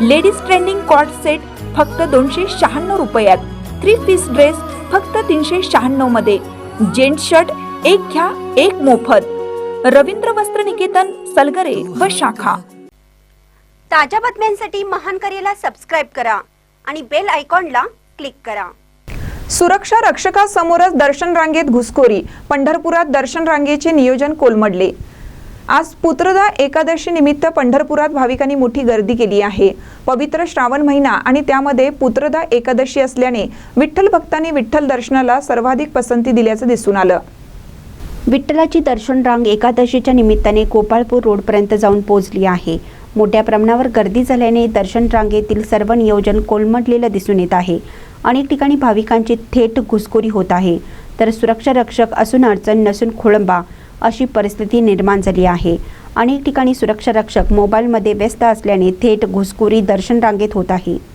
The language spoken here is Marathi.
लेडीज ट्रेंडिंग कॉट सेट फक्त दोनशे शहाण्णव रुपयात. थ्री पीस ड्रेस फक्त तीनशे शहाण्णवमध्ये. जेंट शर्ट एक घ्या एक मोफत. रवींद्र वस्त्र निकेतन सलगरे व शाखा. ताज्या बातम्यांसाठी महान करेला सबस्क्राईब करा आणि बेल आयकॉनला क्लिक करा. सुरक्षा रक्षकासमोरच दर्शन रांगेत घुसखोरी. पंढरपुरात दर्शन रांगेचे नियोजन कोलमडले. आज पुत्रदा एकादशी निमित्त पंढरपुरात भाविकांनी मोठी गर्दी केली आहे. पवित्र श्रावण महिना आणि त्यामध्ये पुत्रदा एकादशी असल्याने विठ्ठल भक्तांनी विठ्ठल दर्शनाला सर्वाधिक पसंती दिल्याचं दिसून आलं. विठ्ठलाची दर्शन रांग एकादशीच्या निमित्ताने गोपाळपूर रोडपर्यंत जाऊन पोहोचली आहे. मोठ्या प्रमाणावर गर्दी झाल्याने दर्शन रांगेतील सर्व नियोजन कोलमडलेलं दिसून येत आहे. अनेक ठिकाणी भाविकांची थेट घुसखोरी होत आहे. तर सुरक्षा रक्षक असून अडचण नसून खोळंबा अशी परिस्थिती निर्माण झाली आहे. अनेक ठिकाणी सुरक्षा रक्षक मोबाईलमध्ये व्यस्त असल्याने थेट घुसखोरी दर्शन रांगेत होत आहे.